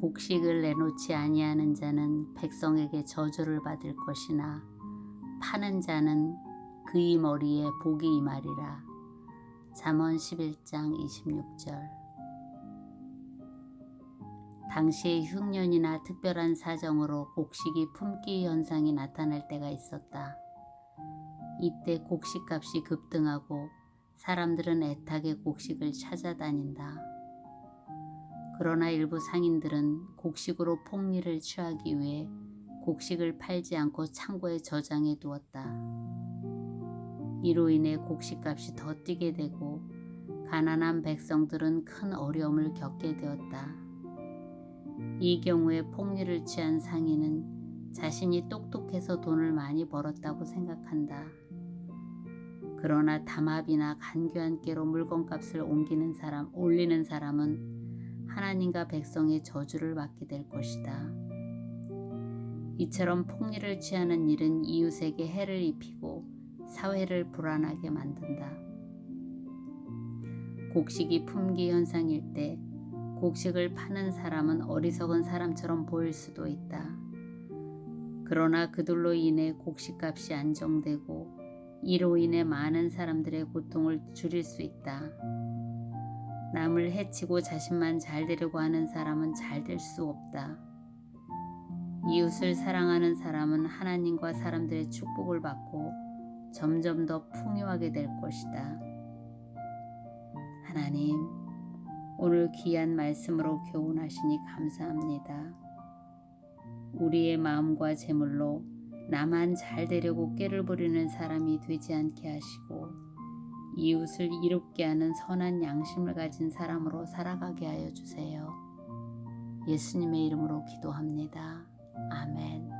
곡식을 내놓지 아니하는 자는 백성에게 저주를 받을 것이나 파는 자는 그의 머리에 복이 임하리라. 잠언 11장 26절 당시의 흉년이나 특별한 사정으로 곡식이 품귀 현상이 나타날 때가 있었다. 이때 곡식값이 급등하고 사람들은 애타게 곡식을 찾아다닌다. 그러나 일부 상인들은 곡식으로 폭리를 취하기 위해 곡식을 팔지 않고 창고에 저장해 두었다. 이로 인해 곡식값이 더 뛰게 되고 가난한 백성들은 큰 어려움을 겪게 되었다. 이 경우에 폭리를 취한 상인은 자신이 똑똑해서 돈을 많이 벌었다고 생각한다. 그러나 담합이나 간교한 깨로 물건값을 옮기는 사람, 올리는 사람은 하나님과 백성의 저주를 받게 될 것이다. 이처럼 폭리를 취하는 일은 이웃에게 해를 입히고 사회를 불안하게 만든다. 곡식이 품귀 현상일 때 곡식을 파는 사람은 어리석은 사람처럼 보일 수도 있다. 그러나 그들로 인해 곡식값이 안정되고 이로 인해 많은 사람들의 고통을 줄일 수 있다. 남을 해치고 자신만 잘 되려고 하는 사람은 잘 될 수 없다. 이웃을 사랑하는 사람은 하나님과 사람들의 축복을 받고 점점 더 풍요하게 될 것이다. 하나님, 오늘 귀한 말씀으로 교훈하시니 감사합니다. 우리의 마음과 재물로 나만 잘 되려고 깨를 부리는 사람이 되지 않게 하시고 이웃을 이롭게 하는 선한 양심을 가진 사람으로 살아가게 하여 주세요. 예수님의 이름으로 기도합니다. 아멘.